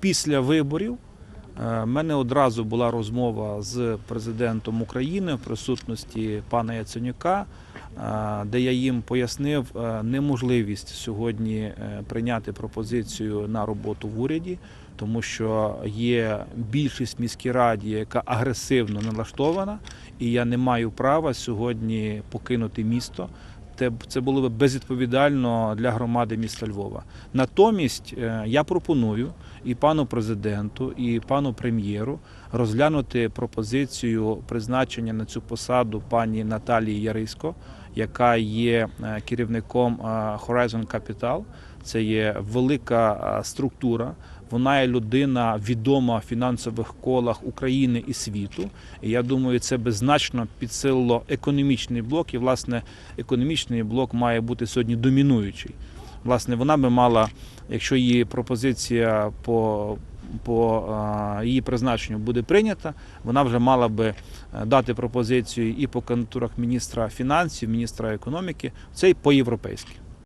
після виборів е, в мене одразу була розмова з президентом України в присутності пана Яценюка, е, де я їм пояснив е, неможливість сьогодні прийняти пропозицію на роботу в уряді, тому що є більшість міській раді, яка агресивно налаштована, і я не маю права сьогодні покинути місто. Це було б безвідповідально для громади міста Львова. Натомість е, я пропоную і пану президенту, і пану прем'єру розглянути пропозицію призначення на цю посаду пані Наталії Ярисько, яка є е, керівником е, Horizon Capital. Це є велика е, структура. Вона є людина відома в фінансових колах України і світу. І я думаю, це би значно підсилило економічний блок. І власне економічний блок має бути сьогодні домінуючий. Власне, вона би мала, якщо її пропозиція по, по е, її призначенню буде прийнята, вона вже мала би е, дати пропозицію і по кандидатурах міністра фінансів, міністра економіки. Це й по-європейськи.